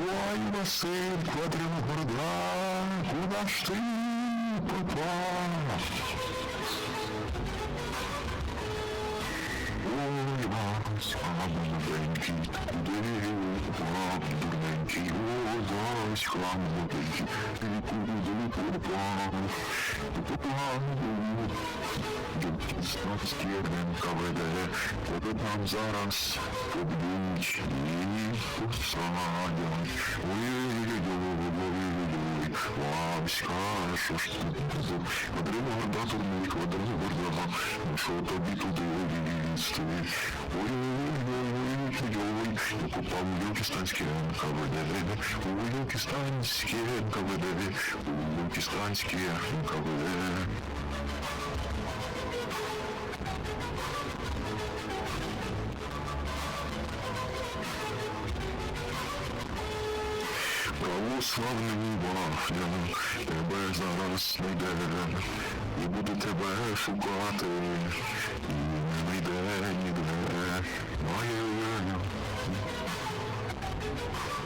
Ой, Василь, квадрина города, куда ж ти пропав? Ой, Вася, молоденький, куди пропав, дурненький, ой, Васька, молоденький, ти куди пропав, пропав, Дівчинські веде, тебе там зараз поб'ють і посадять. Ой-ой-ой-ой-ой, Васька, що ж тут було? Квадрина горда, турний, квадрина горда, ну що тобі туди лізти? Ой-ой-ой-ой-ой, я попав у Юкістанське НКВД, у Юкістанське НКВД, у Юкістанське НКВД. Православний вафля, тебе зараз знайде, і буде тебе шукати, you